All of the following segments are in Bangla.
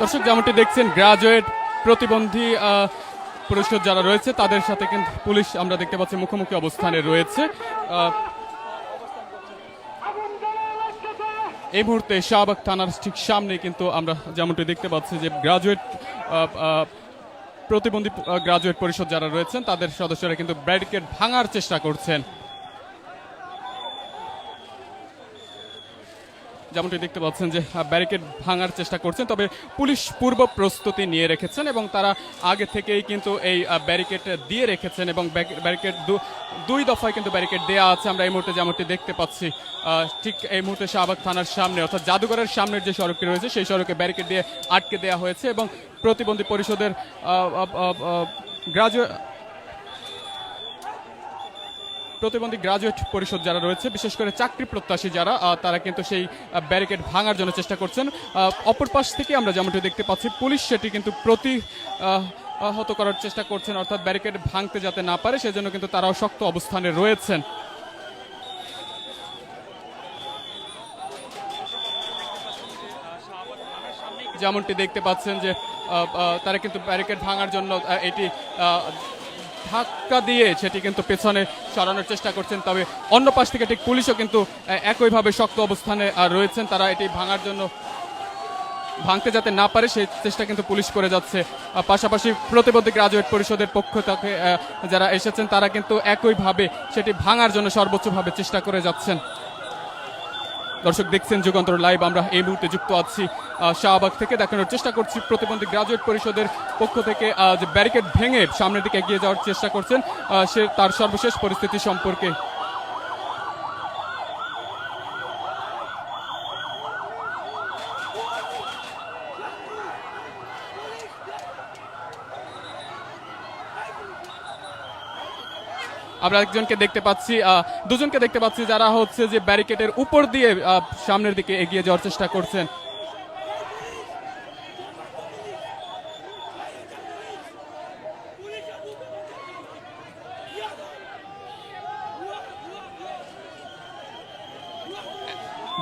দর্শক, যেমনটি দেখছেন গ্রাজুয়েট প্রতিবন্ধী পরিষদ যারা রয়েছে, তাদের সাথে কিন্তু পুলিশ, আমরা দেখতে পাচ্ছি, মুখোমুখি অবস্থানে রয়েছে। এই মুহূর্তে শাহবাগ থানার ঠিক সামনে কিন্তু আমরা যেমনটি দেখতে পাচ্ছি যে গ্রাজুয়েট প্রতিবন্ধী গ্রাজুয়েট পরিষদ যারা রয়েছেন, তাদের সদস্যরা কিন্তু ব্যারিকেড ভাঙার চেষ্টা করছেন। যেমনটি দেখতে পাচ্ছেন যে ব্যারিকেড ভাঙার চেষ্টা করছেন, তবে পুলিশ পূর্ব প্রস্তুতি নিয়ে রেখেছেন এবং তারা আগে থেকেই কিন্তু এই ব্যারিকেড দিয়ে রেখেছেন এবং ব্যারিকেড দুই দফায় কিন্তু ব্যারিকেড দেওয়া আছে। আমরা এই মুহূর্তে যেমনটি দেখতে পাচ্ছি ঠিক এই মুহূর্তে শাহবাগ থানার সামনে, অর্থাৎ জাদুঘরের সামনের যে সড়কটি রয়েছে, সেই সড়কে ব্যারিকেড দিয়ে আটকে দেওয়া হয়েছে এবং প্রতিবন্ধী পরিষদের গ্রাজুয়েট প্রতিবন্ধী গ্রাজুয়েট পরিষদ যারা রয়েছে, বিশেষ করে চাকরি প্রত্যাশী যারা তারা কিন্তু সেই ব্যারিকেড ভাঙার জন্য চেষ্টা করছেন। অপর পাশ থেকে আমরা যেমনটি দেখতে পাচ্ছি, পুলিশ সেটি কিন্তু প্রতি আহত করার চেষ্টা করছেন, অর্থাৎ ব্যারিকেড ভাঙতে যাতে না পারে, সেজন্য কিন্তু তারাও শক্ত অবস্থানে রয়েছেন। যেমনটি দেখতে পাচ্ছেন যে তারা কিন্তু ব্যারিকেড ভাঙার জন্য এটি ধাক্কা দিয়ে সেটি কিন্তু পেছনে সরানোর চেষ্টা করছেন। তবে অন্য পাশ থেকে ঠিক পুলিশও কিন্তু একইভাবে শক্ত অবস্থানে রয়েছেন। তারা এটি ভাঙার জন্য ভাঙতে যাতে না পারে, সেই চেষ্টা কিন্তু পুলিশ করে যাচ্ছে। পাশাপাশি প্রতিবন্ধী গ্রাজুয়েট পরিষদের পক্ষ থেকে যারা এসেছেন, তারা কিন্তু একইভাবে সেটি ভাঙার জন্য সর্বোচ্চভাবে চেষ্টা করে যাচ্ছেন। দর্শক দেখছেন যুগান্তর লাইভ, আমরা এই মুহূর্তে যুক্ত আছি শাহবাগ থেকে। দেখানোর চেষ্টা করছি প্রতিবন্ধী গ্রাজুয়েট পরিষদের পক্ষ থেকে যে ব্যারিকেড ভেঙে সামনের দিকে এগিয়ে যাওয়ার চেষ্টা করছেন সে তার সর্বশেষ পরিস্থিতি সম্পর্কে আমরা একজনকে দেখতে পাচ্ছি দুজনকে দেখতে পাচ্ছি যারা হচ্ছে যে ব্যারিকেডের উপর দিয়ে সামনের দিকে এগিয়ে যাওয়ার চেষ্টা করছেন।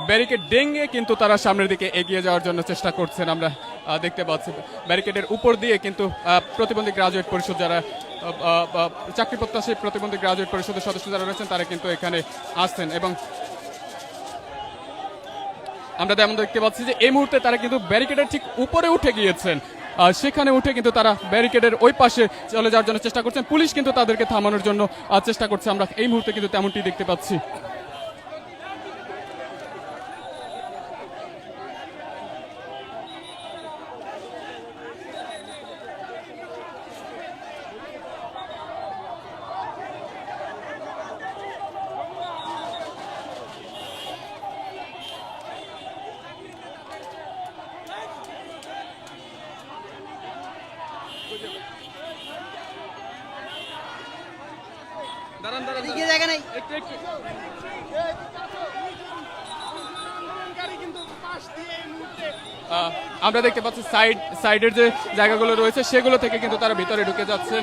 ব্যারিকেড ডেঙ্গে কিন্তু তারা সামনের দিকে এগিয়ে যাওয়ার জন্য চেষ্টা করছেন আমরা দেখতে পাচ্ছি। ব্যারিকেডের উপর দিয়ে কিন্তু প্রতিবন্ধী গ্রাজুয়েট পরিষদ যারা চাকরি প্রত্যাশী প্রতিবন্ধী গ্রাজুয়েট পরিষদের সদস্য যারা রয়েছেন, তারা কিন্তু এখানে আসছেন। এবং আমরা তেমন দেখতে পাচ্ছি যে এই মুহূর্তে তারা কিন্তু ব্যারিকেডের ঠিক উপরে উঠে গিয়েছেন। সেখানে উঠে কিন্তু তারা ব্যারিকেডের ওই পাশে চলে যাওয়ার জন্য চেষ্টা করছেন। পুলিশ কিন্তু তাদেরকে থামানোর জন্য চেষ্টা করছে। আমরা এই মুহূর্তে কিন্তু তেমনটি দেখতে পাচ্ছি এদিকে জায়গা নাই আহ, আমরা দেখতে পাচ্ছি সাইড সাইডের যে জায়গাগুলো রয়েছে, সেগুলো থেকে কিন্তু তারা ভিতরে ঢুকে যাচ্ছে।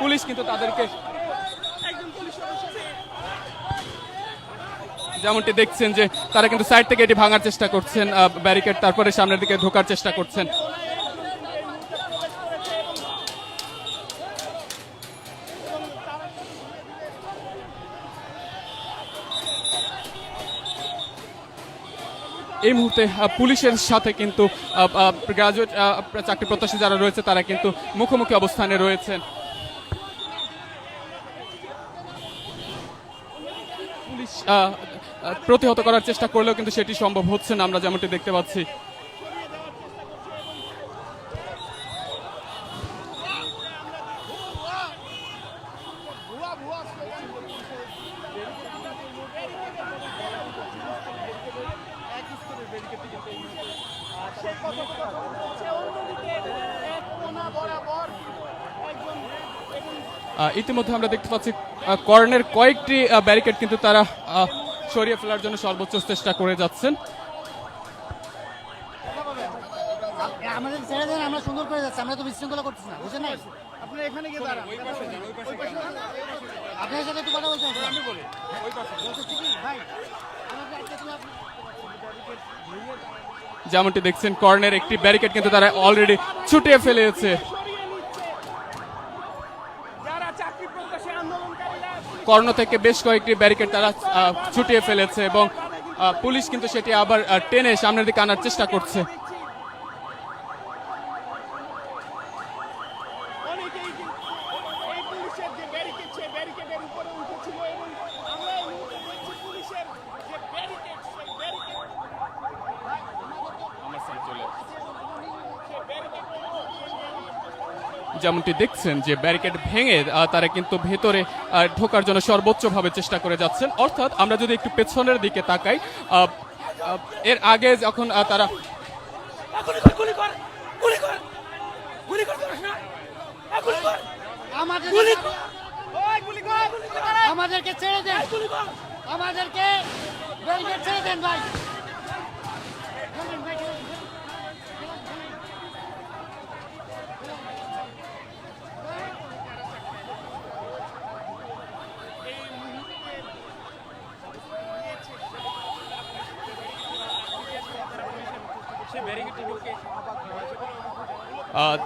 পুলিশ কিন্তু তাদেরকে যেমনটি দেখছেন যে তারা কিন্তু সাইড থেকে এটি ভাঙার চেষ্টা করছেন ব্যারিকেড তারপরে সামনের দিকে ঢোকার চেষ্টা করছেন। এই মুহূর্তে পুলিশের সাথে কিন্তু গ্রাজুয়েট চাকরি প্রত্যাশী যারা রয়েছে, তারা কিন্তু মুখোমুখি অবস্থানে রয়েছেন। পুলিশ প্রতিহত করার চেষ্টা করলেও কিন্তু সেটি সম্ভব হচ্ছে না, আমরা যেমনটি দেখতে পাচ্ছি। ইতিমধ্যে আমরা দেখতে পাচ্ছি কর্নের কয়েকটি ব্যারিকেড কিন্তু তারা আহ, সরিয়ে ফেলার জন্য সর্বোচ্চ চেষ্টা করে যাচ্ছেন। আমাদের ছেড়ে দেন আমরা সুন্দর করে যাচ্ছি আমরা তো বিশৃঙ্খলা করতেছি না বুঝেন না আপনি আপনি এখানে গিয়ে দাঁড়ান। আপনার সাথে একটু কথা বলতে আমি বলি বলতেছি কি ভাই? আমাকে একটা তুমি আপনি যেমনটি দেখছেন কর্নের একটি ব্যারিকেড কিন্তু তারা অলরেডি ছুটিয়ে ফেলেছে যারা চাকরি প্রত্যাশী আন্দোলনকারীরা কর্ণ থেকে বেশ কয়েকটি ব্যারিকেড তারা ছুটিয়ে ফেলেছে এবং পুলিশ কিন্তু সেটি আবার টেনে সামনের দিকে আনার চেষ্টা করছে অনেকেই কিন্তু এই পুলিশের যে ব্যারিকেড সেই ব্যারিকেডের উপরে উঠেছিল এবং আমরা এই মুহূর্তে দেখছি পুলিশের যে ব্যারিকেড সেই ব্যারিকেড যেমনটি দেখছেন যে ব্যারিকেড ভেঙে তারা কিন্তু ভেতরে ঢোকার জন্য সর্বোচ্চভাবে চেষ্টা করে যাচ্ছেন। অর্থাৎ আমরা যদি একটু পেছনের দিকে তাকাই এর আগে যখন তারা আমাদের ওই গুলি কর আমাদেরকে ছেড়ে দেন। আমাদেরকে ছেড়ে দেন ভাই।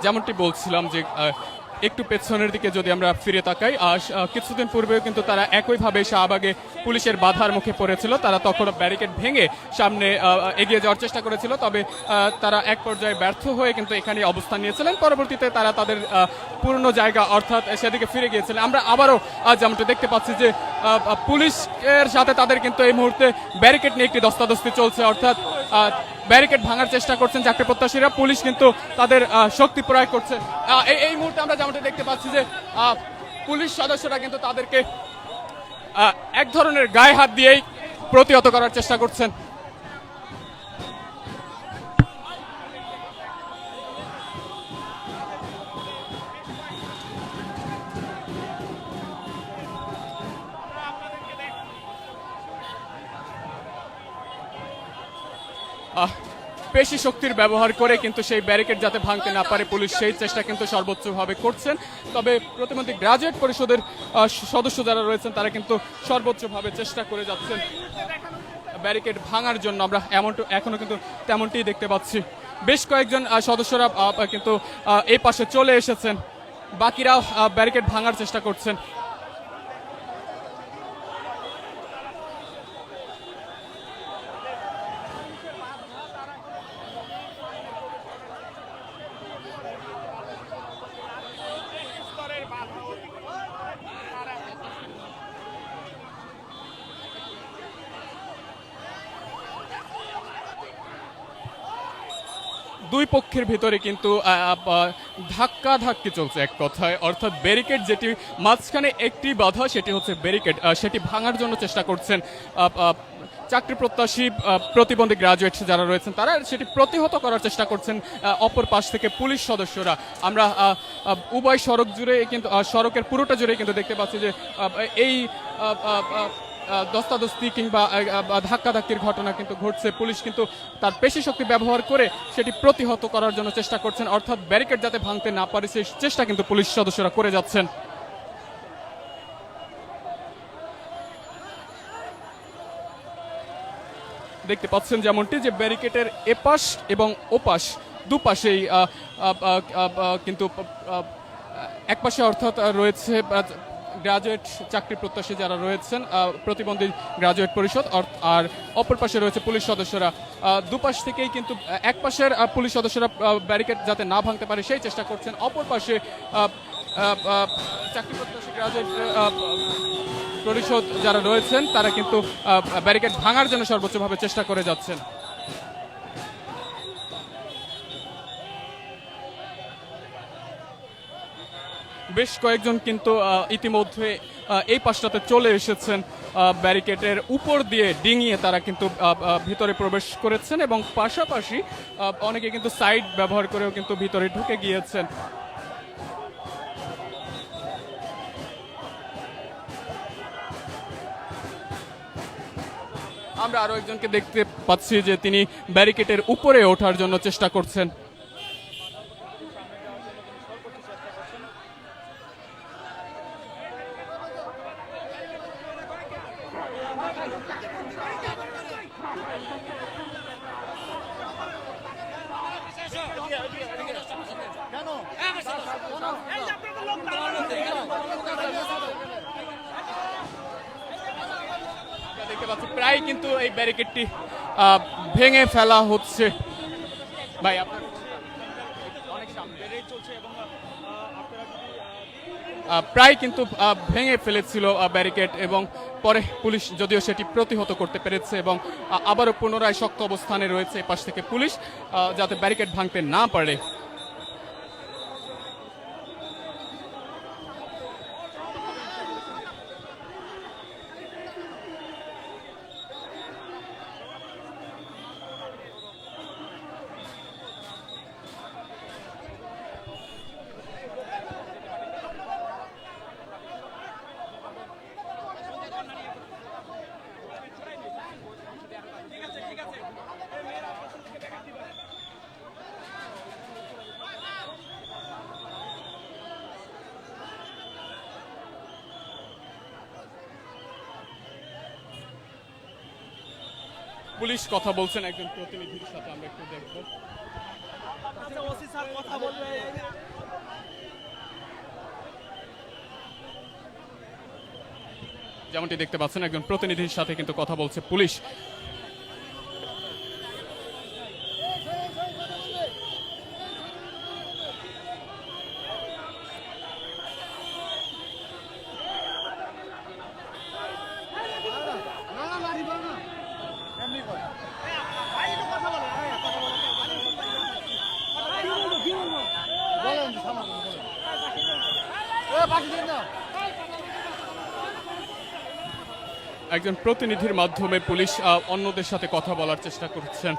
যেমনটি বলছিলাম যে একটু পেছনের দিকে যদি আমরা ফিরে তাকাই কিছুদিন পূর্বেও কিন্তু তারা একইভাবে শাহবাগে পুলিশের বাধার মুখে পড়েছিল। তারা তখন ব্যারিকেড ভেঙে সামনে এগিয়ে যাওয়ার চেষ্টা করেছিল, তবে তারা এক পর্যায়ে ব্যর্থ হয়ে কিন্তু এখানে অবস্থান নিয়েছিলেন। পরবর্তীতে তারা তাদের পুরনো জায়গা অর্থাৎ সেদিকে ফিরে গিয়েছিলেন। আমরা আবারও যেমনটি দেখতে পাচ্ছি যে পুলিশের সাথে তাদের কিন্তু এই মুহূর্তে ব্যারিকেড নিয়ে একটি দস্তাদস্তি চলছে, অর্থাৎ ব্যারিকেড ভাঙার চেষ্টা করছেন চাকরি প্রত্যাশীরা। পুলিশ কিন্তু তাদের শক্তি প্রয়োগ করছে। এই মুহূর্তে আমরা যেমনটা দেখতে পাচ্ছি যে পুলিশ সদস্যরা কিন্তু তাদেরকে এক ধরনের গায়ে হাত দিয়েই প্রতিহত করার চেষ্টা করছেন। পেশি শক্তির ব্যবহার করে কিন্তু সেই ব্যারিকেড যাতে ভাঙতে না পারে, পুলিশ সেই চেষ্টা কিন্তু সর্বোচ্চভাবে করছেন। তবে প্রতিমন্ত্রী গ্রাজুয়েট পরিষদের সদস্য যারা রয়েছেন, তারা কিন্তু সর্বোচ্চভাবে চেষ্টা করে যাচ্ছেন ব্যারিকেড ভাঙার জন্য। আমরা এমনটা এখনও কিন্তু তেমনটি দেখতে পাচ্ছি। বেশ কয়েকজন সদস্যরা কিন্তু এই পাশে চলে এসেছেন। বাকিরাও ব্যারিকেড ভাঙার চেষ্টা করছেন স্তরের বাধা অতিক্রম তারা দুই পক্ষের ভিতরে কিন্তু ধাক্কা ধাক্কি চলছে এক কথায়। অর্থাৎ ব্যারিকেড যেটি, মাঝখানে একটি বাধা, সেটি হচ্ছে ব্যারিকেড সেটি ভাঙার জন্য চেষ্টা করছেন চাকরি প্রত্যাশী প্রতিবন্ধী গ্রাজুয়েট যারা রয়েছেন, তারা সেটি প্রতিহত করার চেষ্টা করছেন অপর পাশ থেকে পুলিশ সদস্যরা। আমরা উভয় সড়ক জুড়ে কিন্তু সড়কের পুরোটা জুড়ে কিন্তু দেখতে পাচ্ছি যে এই দস্তাদস্তি কিংবা ধাক্কাধাক্কির ঘটনা কিন্তু ঘটছে। পুলিশ কিন্তু তার পেশি শক্তি ব্যবহার করে সেটি প্রতিহত করার জন্য চেষ্টা করছেন। অর্থাৎ ব্যারিকেড যাতে ভাঙতে না পারে সেই চেষ্টা কিন্তু পুলিশ সদস্যরা করে যাচ্ছেন। দেখতে পাচ্ছেন যেমনটি যে ব্যারিকেটের এপাশ এবং ওপাশ দুপাশেই কিন্তু আহ, এক পাশে অর্থাৎ রয়েছে গ্রাজুয়েট চাকরি প্রত্যাশী যারা রয়েছেন প্রতিবন্ধী গ্রাজুয়েট পরিষদ আর অপর পাশে রয়েছে পুলিশ সদস্যরা। দুপাশ থেকেই কিন্তু এক পাশের পুলিশ সদস্যরা ব্যারিকেড যাতে না ভাঙতে পারে সেই চেষ্টা করছেন। অপর পাশে চাকরি প্রত্যাশী গ্রাজুয়েট পরিষদ যারা রয়েছেন, তারা কিন্তু ব্যারিকেড ভাঙার জন্য সর্বোচ্চভাবে চেষ্টা করে যাচ্ছেন। বেশ কয়েকজন কিন্তু ইতিমধ্যে এই পাশটাতে চলে এসেছেন আহ, ব্যারিকেডের উপর দিয়ে ডিঙিয়ে তারা কিন্তু ভিতরে প্রবেশ করেছেন এবং পাশাপাশি অনেকে কিন্তু সাইড ব্যবহার করেও কিন্তু ভিতরে ঢুকে গিয়েছেন। আমরা আরও একজনকে দেখতে পাচ্ছি যে তিনি ব্যারিকেডের উপরে ওঠার জন্য চেষ্টা করছেন। দেখতে পাচ্ছি প্রায় কিন্তু এই ব্যারিকেডটি আহ, ভেঙে ফেলা হচ্ছে। ভাই আপনার অনেক সামনে। আহ, প্রায় কিন্তু ভেঙে ফেলেছিল ব্যারিকেড এবং পরে পুলিশ যদিও সেটি প্রতিহত করতে পেরেছে এবং আবারও পুনরায় শক্ত অবস্থানে রয়েছে এ পাশ থেকে পুলিশ যাতে ব্যারিকেড ভাঙতে না পারে। পুলিশ কথা বলছেন একজন প্রতিনিধির সাথে আমরা একটু দেখব। যেমনটি দেখতে পাচ্ছেন একজন প্রতিনিধির সাথে কিন্তু কথা বলছে পুলিশ বলেন সমাধান বলেন এ বাকি দিন না একজন প্রতিনিধির মাধ্যমে পুলিশ অন্যদের সাথে কথা বলার চেষ্টা করছেন।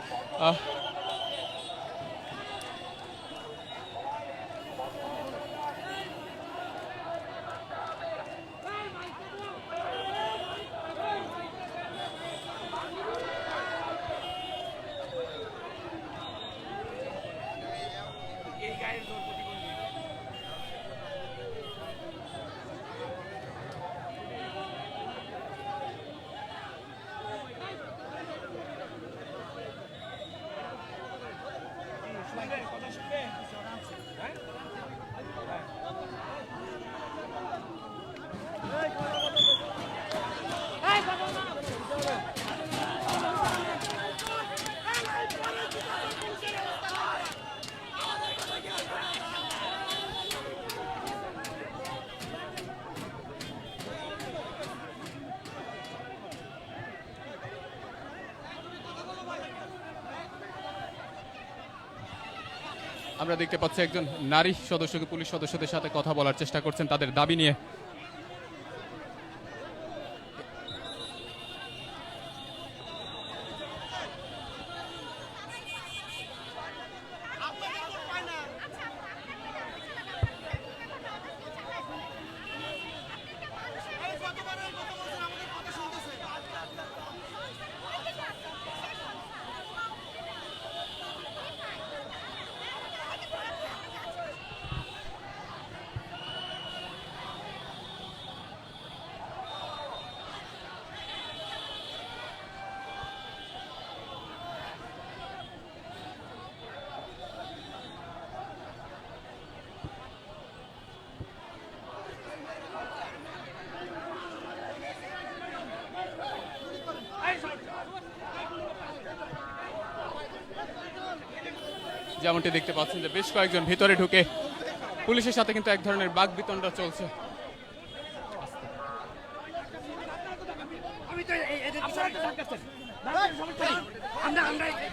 আমরা দেখতে পাচ্ছি একজন নারী সদস্যকে পুলিশ সদস্যদের সাথে কথা বলার চেষ্টা করছেন। তাদের দাবি নিয়ে যেমনটি দেখতে পাচ্ছেন যে বেশ কয়েকজন ভিতরে ঢুকে পুলিশের সাথে কিন্তু এক ধরনের বাঘ বিতণ্ডা চলছে।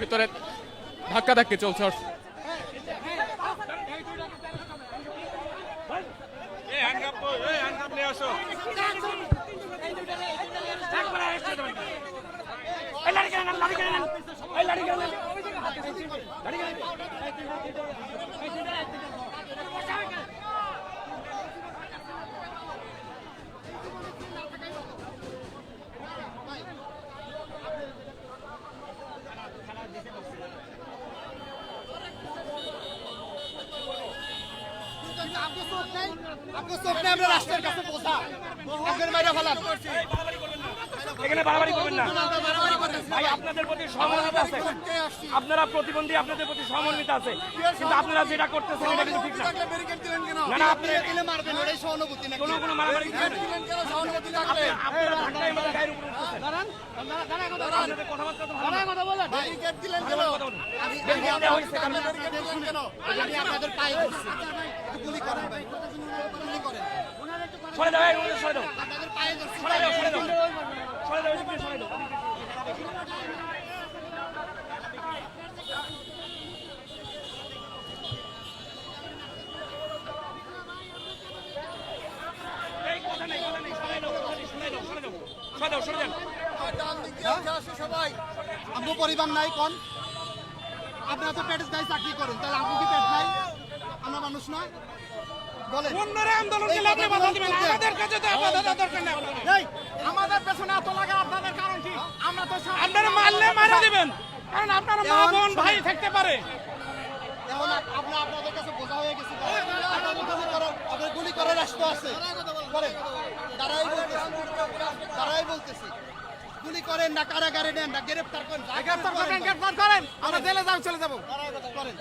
ভিতরে ধাক্কা ধাক্কি চলছে। আপনার চোখ নেই আমরা রাস্তার কাছে পৌঁছা আপনার বাইরে ফেলান। এখানে বাড়াবাড়ি করবেন না। ভাই আপনাদের প্রতি সহমর্মিত আছে। আপনারা প্রতিবন্ধী আপনাদের প্রতি সহমর্মিত আছে। কিন্তু আপনারা যেটা করতেছেন এটা কিন্তু ঠিক না। না না আপনি কোনো কোনো মারামারি করবেন না। আপনি- আপনারা ধাক্কায় আমাদের গায়ের উপর উঠতেছেন। আপনাদের কথাবার্তা তো ভালো কথা বলেন ভালো কথা বলুন। ব্যারিকেড দেওয়া হয়েছে কারণ- আমি আপনাদের পায়ে ধরছি গুলি করেন ভাই সরে দাও। সরে দাও আপনাদের পায়ে ধরছি। সরে দাও সরে দাও। নেই নেই নেই আমগো পরিবার নাই কোন? আপনারা তো পেটের দায় চাকরি করেন তাহলে আমগো কি পেট নাই? আমরা মানুষ না বলেন। অন্যরা আন্দোলন করলে বাধা দিবেন। আমাদের কাছে তো বাধা দরকার নেই। আপনারা মারলে মারা দিবেন। কারণ আপনারা মা বোন ভাই থাকতে পারে। আপনাদের কাছে বোঝা হয়ে গেছি গুলি করার আপনাদের রাষ্ট্র আছে তারাই বলতেছি তারাই বলতেছি। গুলি করেন না কারাগারে নেন না গ্রেফতার করেন গ্রেফতার করেন গ্রেফতার করেন আমরা জেলে যাও চলে যাব। করেন।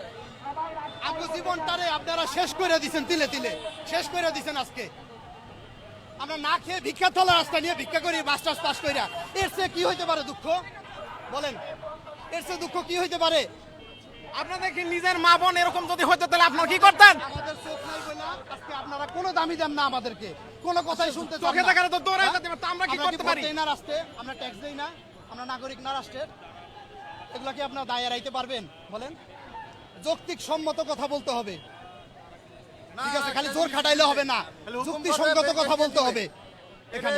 আপনি জীবনটারে আপনারা শেষ করে দিছেন তিলে তিলে। শেষ করে দিছেন আজকে। আমরা না খেয়ে ভিক্ষা তোলা রাস্তা নিয়ে ভিক্ষা করি মাস্টার্স পাস কইরা। এর চেয়ে কি হইতে পারে দুঃখ? বলেন। এর চেয়ে দুঃখ কি হইতে পারে? আপনাদের কি নিজের মা বোন এরকম যদি হতো তাহলে আপনারা কি করতেন? আমাদের চোখ নাই বলে আজকে আপনারা কোনো দামি দেন না আমাদেরকে। কোনো কথাই শুনতে চোখে দেখালে তো দৌড়াই হ্যাঁ? যেতে পারতো, আমরা কি করতে পারি? না রাষ্ট্রে? আমরা ট্যাক্স দেই না? আমরা নাগরিক না রাষ্ট্রের? এগুলা কি আপনারা দায় এড়াইতে পারবেন? বলেন। যৌক্তিক সম্মত কথা বলতে হবে। ঠিক আছে খালি জোর খাটাইলে হবে না। যুক্তিসঙ্গত কথা বলতে হবে। এখানে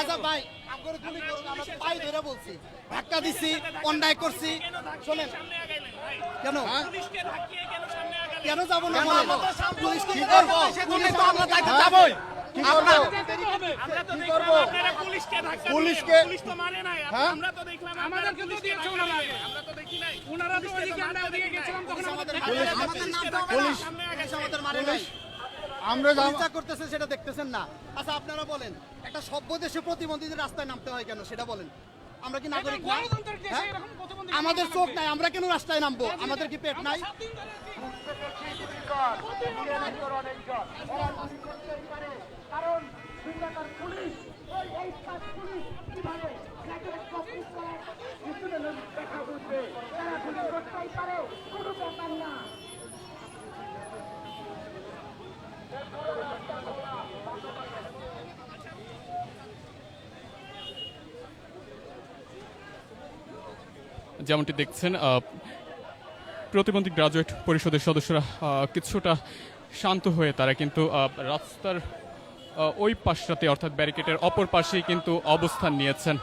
আচ্ছা ভাই আপনারা গুলি করুন আমরা পাই ধরে বলছি। ধাক্কা দিছি অন্যায় করছি। শোনেন। কেন? কেন যাব না পুলিশ কি করব? পুলিশ তো আমরা দায়িত্ব যাবোই। পুলিশকে পুলিশকে পুলিশ তো মানে নাই হ্যাঁ? আমরা তো দেখলাম আমাদের কিন্তু দিয়েছে ওনারা। আমরা যা করতেছে সেটা দেখতেছেন না। আচ্ছা আপনারা বলেন একটা সভ্য দেশে প্রতিবন্ধীদের রাস্তায় নামতে হয় কেন? সেটা বলেন। আমরা কি নাগরিক না? হ্যাঁ? আমাদের চোখ নাই আমরা কেন রাস্তায় নামবো? আমাদের কি পেট নাই? যেমনটি দেখছেন প্রতিবন্ধী গ্রাজুয়েট পরিষদের সদস্যরা কিছুটা শান্ত হয়ে তারা কিন্তু রাস্তার ওই পাশটাতে, অর্থাৎ ব্যারিকেটের অপর পাশেই কিন্তু অবস্থান নিয়েছেন।